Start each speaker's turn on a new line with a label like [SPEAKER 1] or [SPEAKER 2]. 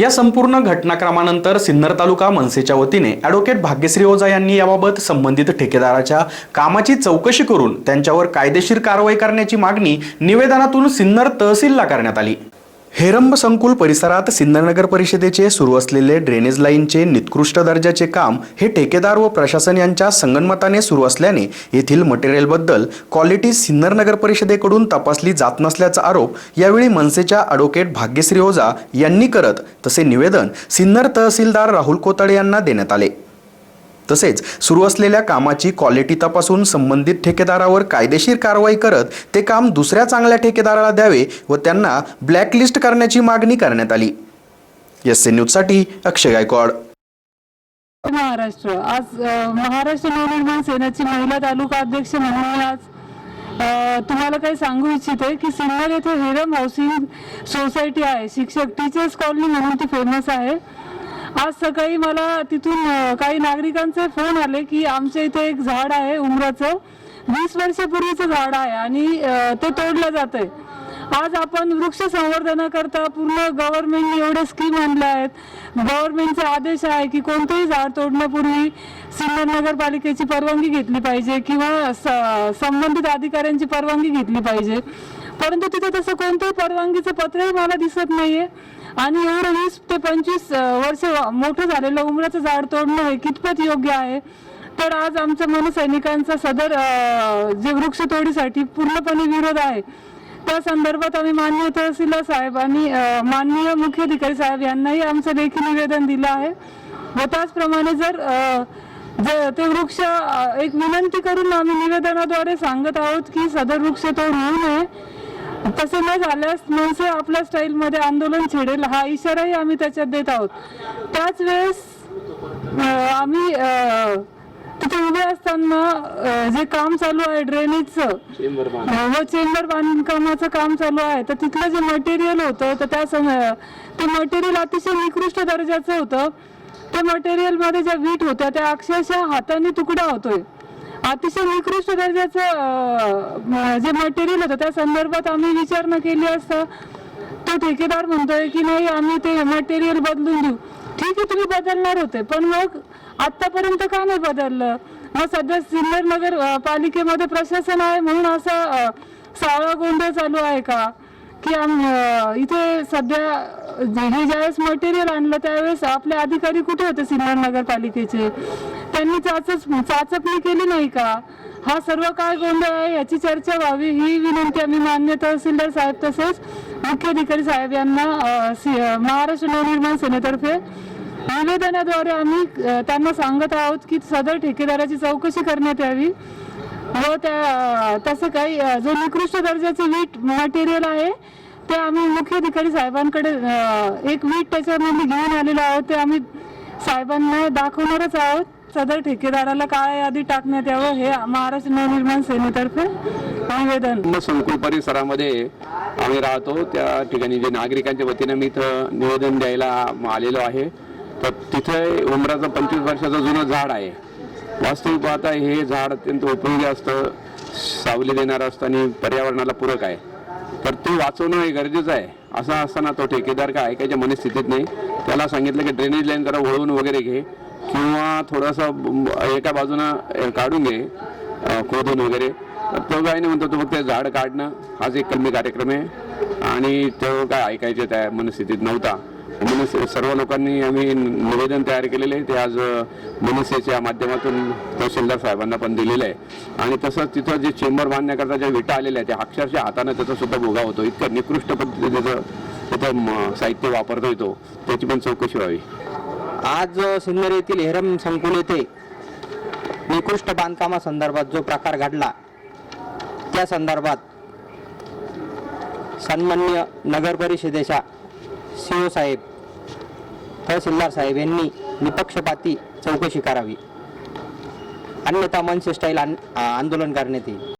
[SPEAKER 1] या संपूर्ण घटनाक्रमानंतर सिन्नर तालुका मनसेच्या वतीने ॲडव्होकेट भाग्यश्री ओझा यांनी याबाबत संबंधित ठेकेदाराच्या कामाची चौकशी करून त्यांच्यावर कायदेशीर कारवाई करण्याची मागणी निवेदनातून सिन्नर तहसीलला करण्यात आली. हेरंब संकुल परिसरात सिन्नरनगर परिषदेचे सुरू असलेले ड्रेनेज लाईनचे निकृष्ट दर्जाचे काम हे ठेकेदार व प्रशासन यांच्या संगनमताने सुरू असल्याने येथील मटेरियलबद्दल क्वालिटी सिन्नर नगर परिषदेकडून तपासली जात नसल्याचा आरोप यावेळी मनसेच्या ॲडव्होकेट भाग्यश्री ओझा यांनी करत तसे निवेदन सिन्नर तहसीलदार राहुल कोताळे यांना देण्यात आले. तसेच सुरू असलेल्या कामाची क्वालिटी तपासून संबंधित ठेकेदारावर कायदेशीर कारवाई करत ते काम दुसऱ्या चांगल्या ठेकेदाराला द्यावे व त्यांना ब्लॅकलिस्ट करण्याची मागणी करण्यात आली. एस ए न्यूजसाठी अक्षय गायकवाड.
[SPEAKER 2] महाराष्ट्र. आज महाराष्ट्र नवनिर्माण सेनेची महिला तालुका अध्यक्ष म्हणून आज तुम्हाला काही सांगू इच्छिते की सिन्नर येथे हेरम हाऊसिंग सोसायटी आहे. शिक्षक टीचर्स कॉलनी म्हणून ती फेमस आहे. आज सकाळी मला तिथून काही नागरिकांचे फोन आले की आमच्या इथे एक झाड आहे उमराचं. वीस वर्षापूर्वीचं झाड आहे आणि ते तोडलं जात आहे आज आपण वृक्ष संवर्धनाकरता पूर्ण गव्हर्नमेंटने एवढे स्कीम आणल्या आहेत. गव्हर्नमेंटचा आदेश आहे की कोणतेही झाड तोडण्यापूर्वी सिन्नर नगरपालिकेची परवानगी घेतली पाहिजे किंवा संबंधित अधिकाऱ्यांची परवानगी घेतली पाहिजे. परंतु तिथे तसं कोणतंही परवानगीचं पत्रही मला दिसत नाहीये. आणि एवढं वीस ते पंचवीस वर्ष मोठं झालेलं उमराचं झाड तोडणं हे कितपत योग्य आहे? तर आज आमचं मनसैनिकांचा सदर जे वृक्षतोडीसाठी पूर्णपणे विरोध आहे. त्या संदर्भात आम्ही माननीय तहसीलदार साहेब आणि माननीय मुख्याधिकारी साहेब यांनाही आमचं लेखी निवेदन दिलं आहे. व त्याचप्रमाणे जर ते वृक्ष एक विनंती करून आम्ही निवेदनाद्वारे सांगत आहोत की सदर वृक्ष तोड होऊ नये तसे न झाल्यास मनसे आपल्या स्टाईलमध्ये आंदोलन छेडेल हा इशाराही आम्ही त्याच्यात देत आहोत. त्याच वेळेस आम्ही तिथे उभे असताना जे काम चालू आहे ड्रेनेजचं व चेंबर बांधकामाचं काम चालू आहे तर तिथलं जे मटेरियल होतं तर त्या सम ते मटेरियल अतिशय निकृष्ट दर्जाचं होतं. त्या मटेरियलमध्ये ज्या वीट होत्या त्या अक्षरशः हाताने तुकडा होतोय. अतिशय निकृष्ट दर्जाचं जे मटेरियल होतं त्या संदर्भात आम्ही विचारणा केली असता तो ठेकेदार म्हणतोय की नाही आम्ही ते मटेरियल बदलून देऊ. ठीक आहे तुम्ही बदलणार होते पण मग आतापर्यंत का नाही बदललं? मग सध्या सिन्नर नगर पालिकेमध्ये प्रशासन आहे म्हणून असं सावळा गोंधळ चालू आहे का? की इथे सध्या जे- हे ज्यावेळेस मटेरियल आणलं त्यावेळेस आपले अधिकारी कुठे होते सिन्नर नगरपालिकेचे? त्यांनी चाचच चाचपणी केली नाही का? हा सर्व काय गोंधळ आहे याची चर्चा व्हावी ही विनंती आम्ही मान्य तहसीलदार साहेब तसेच मुख्याधिकारी साहेब यांना महाराष्ट्र नवनिर्माण सेनेतर्फे निवेदनाद्वारे आम्ही त्यांना सांगत आहोत की सदर ठेकेदाराची चौकशी करण्यात यावी. व त्या तसं काही जो निकृष्ट दर्जाचं वीट मटेरियल आहे ते आम्ही मुख्य अधिकारी साहेबांकडे एक वीट त्याच्यामध्ये घेऊन आलेलो आहोत. ते आम्ही साहेबांना दाखवणारच आहोत. सदर ठेकेदाराला काळ्या यादी टाकण्यात यावं हे महाराष्ट्र नवनिर्माण सेनेतर्फे निवेदन.
[SPEAKER 3] संकुल परिसरामध्ये आम्ही राहतो. त्या ठिकाणी जे नागरिकांच्या वतीनं मी इथं निवेदन द्यायला आलेलो आहे. तर तिथे उमराचं पंचवीस वर्षाचं जुनं झाड आहे. वास्तविक पाहता हे झाड अत्यंत उपयोगी असतं सावली देणारं असतं आणि पर्यावरणाला पूरक आहे. तर ते वाचवणं हे गरजेचं आहे असं असताना तो ठेकेदार काय ऐकायच्या मनस्थितीत नाही. त्याला सांगितलं की ड्रेनेज लाईन जरा वळवून वगैरे घे किंवा थोडंसं एका बाजूनं काढून घे खोदून वगैरे. तर तो काय नाही म्हणतो तो फक्त झाड काढणं हाच एक कमी कार्यक्रम आहे. आणि तो काय ऐकायचे त्या मनस्थितीत नव्हता. मनसे सर्व लोकांनी आम्ही निवेदन तयार केलेले आहे. ते आज मनसेच्या माध्यमातून तहसीलदार साहेबांना पण दिलेलं आहे. आणि तसंच तिथं जे चेंबर बांधण्याकरता ज्या विटा आलेल्या आहेत त्या अक्षरशः हाताने त्याचा सुद्धा भोगा होतो. इतक्या निकृष्ट पद्धतीचं त्याचं म- साहित्य वापरतो येतो. त्याची पण चौकशी व्हावी.
[SPEAKER 4] आज सिन्नर येथील हेरम संकुल येथे निकृष्ट बांधकामासंदर्भात जो प्रकार घडला त्या संदर्भात सन्मान्य नगर परिषदेच्या सीओ साहेब तहसीलदार साहेब यांनी निपक्षपाती चौकशी करावी. अन्यथा मनसे स्टाईल आंदोलन करण्यात येईल.